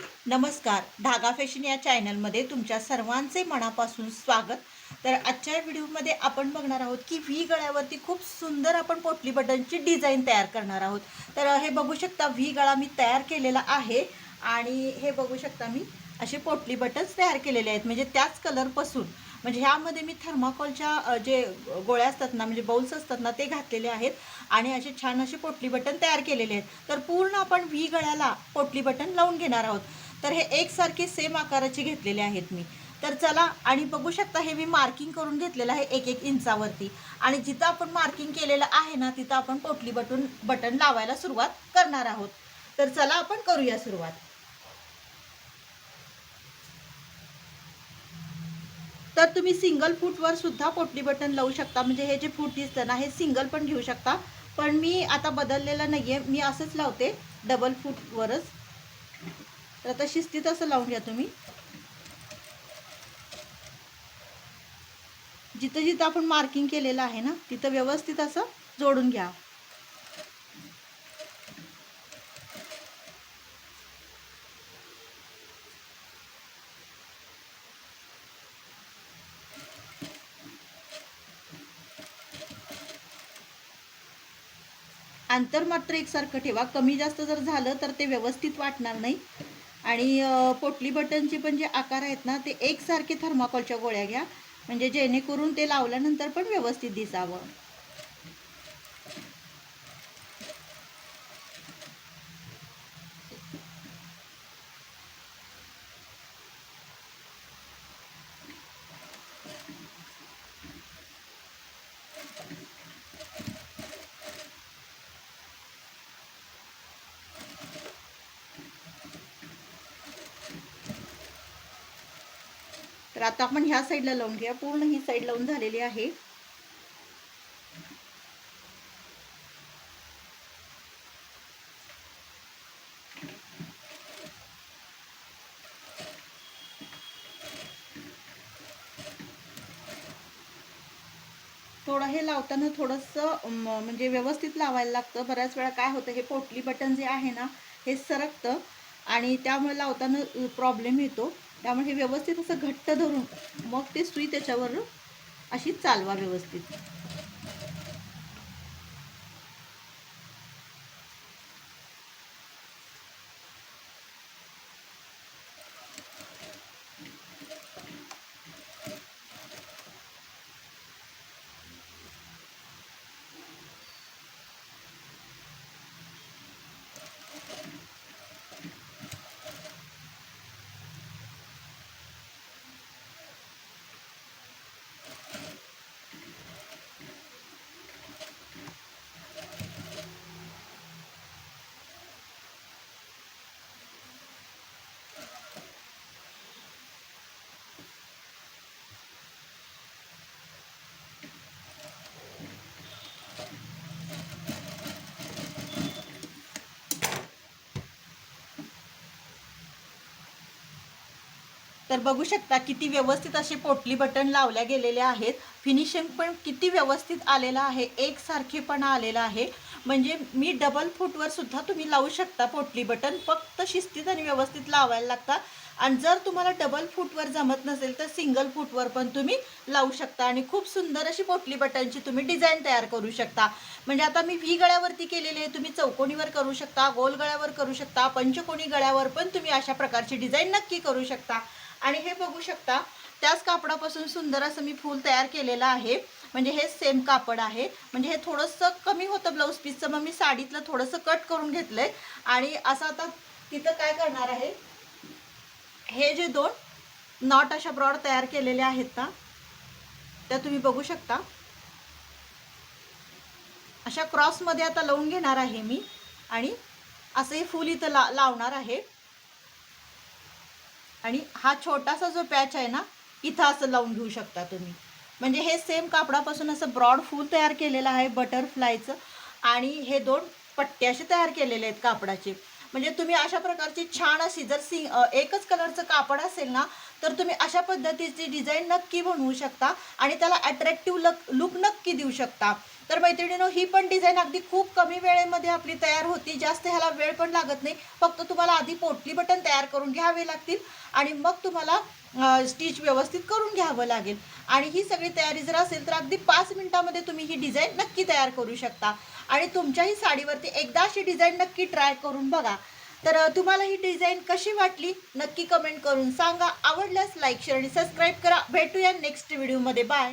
नमस्कार धागा फॅशन या चॅनलमध्ये तुमच्या सर्वांचे मनापासून स्वागत. तर आजच्या व्हिडिओमध्ये आपण बघणार आहोत की व्ही गळ्यावरती खूप सुंदर आपण पोटली बटनची डिझाईन तयार करणार आहोत. तर हे बघू शकता व्ही गळा मी तयार केलेला आहे आणि हे बघू शकता मी असे पोटली बटन्स तयार केलेले आहेत. म्हणजे त्याच कलरपासून म्हणजे ह्यामध्ये मी थर्माकोलच्या जे गोळ्या असतात ना म्हणजे बाउल्स असतात ना ते घातलेले आहेत. आणि असे छान असे पोटली बटन तयार केलेले आहेत. तर पूर्ण आपण व्ही गळ्याला पोटली बटन लावून घेणार आहोत. तर हे एकसारखे सेम आकाराचे घेतलेले आहेत मी. तर चला आणि बघू शकता हे मी मार्किंग करून घेतलेलं आहे एक एक इंचावरती. आणि जिथं आपण मार्किंग केलेलं आहे ना तिथं आपण पोटली बटून बटन लावायला सुरुवात करणार आहोत. तर चला आपण करूया सुरुवात. तर तुम्ही सिंगल फूटवर सुद्धा पोटली बटन लावू शकता. म्हणजे हे जे फूट दिसतं ना हे सिंगल पण घेऊ शकता. पण मी आता बदललेलं नाही आहे मी असंच लावते डबल फूटवरच तर आता शिस्तीत असं लावून घ्या तुम्ही. जिथं जिथं आपण मार्किंग केलेलं आहे ना तिथं व्यवस्थित असं जोडून घ्या. अंतर मात्र एकसारखं ठेवा. कमी जास्त जर झालं तर ते व्यवस्थित वाटणार नाही. आणि पोटली बटनचे पण जे आकार आहेत ना ते एकसारखे थर्माकोलच्या गोळ्या घ्या. म्हणजे जेणेकरून ते लावल्यानंतर पण व्यवस्थित दिसावं. तर आता आपण ह्या साईडला लावून घ्या पूर्ण ही साईड लावून झालेली आहे. थोडं हे लावताना थोडंसं म्हणजे व्यवस्थित लावायला लागतं. बऱ्याच वेळा काय होतं हे पोटली बटन जे आहे ना हे सरकतं आणि त्यामुळे लावताना प्रॉब्लेम येतो. त्यामुळे हे व्यवस्थित असं घट्ट धरून मग ते सुई त्याच्यावर अशी चालवा व्यवस्थित. तर बघू शकता किती व्यवस्थित असे पोटली बटन लावल्या गेलेले आहेत. फिनिशिंग पण किती व्यवस्थित आलेलं आहे. एकसारखेपणा आलेला आहे. म्हणजे मी डबल फूटवर सुद्धा तुम्ही लावू शकता पोटली बटन. फक्त शिस्तीत आणि व्यवस्थित लावायला लागतात. आणि जर तुम्हाला डबल फूटवर जमत नसेल तर सिंगल फूटवर पण तुम्ही लावू शकता. आणि खूप सुंदर अशी पोटली बटनची तुम्ही डिझाईन तयार करू शकता. म्हणजे आता मी व्ही गळ्यावरती केलेली आहे. तुम्ही चौकोनीवर करू शकता गोल गळ्यावर करू शकता पंचकोणी गळ्यावर पण तुम्ही अशा प्रकारची डिझाईन नक्की करू शकता. आणि हे बघू शकता त्याच कापडापासून सुंदर असं मी फूल तयार केलेलं आहे. म्हणजे हे सेम कापड आहे. म्हणजे हे थोडंसं कमी होतं ब्लाऊज पीसचं मग मी साडीतलं थोडंसं कट करून घेतलं आहे आणि असं आता तिथं काय करणार आहे? हे जे दोन नॉट अशा ब्रॉड तयार केलेले आहेत ना त्या तुम्ही बघू शकता. अशा क्रॉसमध्ये आता लावून घेणार आहे मी. आणि असं हे फूल इथं ला लावणार आहे. आणि हा छोटासा जो पॅच आहे ना इथं असं लावून घेऊ शकता तुम्ही. म्हणजे हे सेम कापडापासून असं ब्रॉड फूल तयार केलेलं आहे बटरफ्लायचं आणि हे दोन पट्टे असे तयार केलेले आहेत कापडाचे. म्हणजे तुम्ही अशा प्रकारची छान अशी जर सिंग एकच कलरचं कापड असेल ना तर तुम्ही अशा पद्धतीची डिझाईन नक्की बनवू शकता आणि त्याला अट्रॅक्टिव्ह लक लुक नक्की देऊ शकता. तर मैत्रिणीनो ही पण डिझाईन अगदी खूप कमी वेळेमध्ये आपली तयार होती. जास्त ह्याला वेळ पण लागत नाही. फक्त तुम्हाला आधी पोटली बटन तयार करून घ्यावे लागतील आणि मग तुम्हाला स्टिच व्यवस्थित करून घ्यावं लागेल. आणि ही सगळी तयारी जर असेल तर अगदी पाच मिनिटामध्ये तुम्ही ही डिझाईन नक्की तयार करू शकता. आणि तुमच्याही साडीवरती एकदा अशी डिझाईन नक्की ट्राय करून बघा. तर तुम्हाला ही डिझाईन कशी वाटली? नक्की कमेंट करून सांगा. आवडल्यास लाईक शेअर आणि सबस्क्राईब करा. भेटूया नेक्स्ट व्हिडिओमध्ये बाय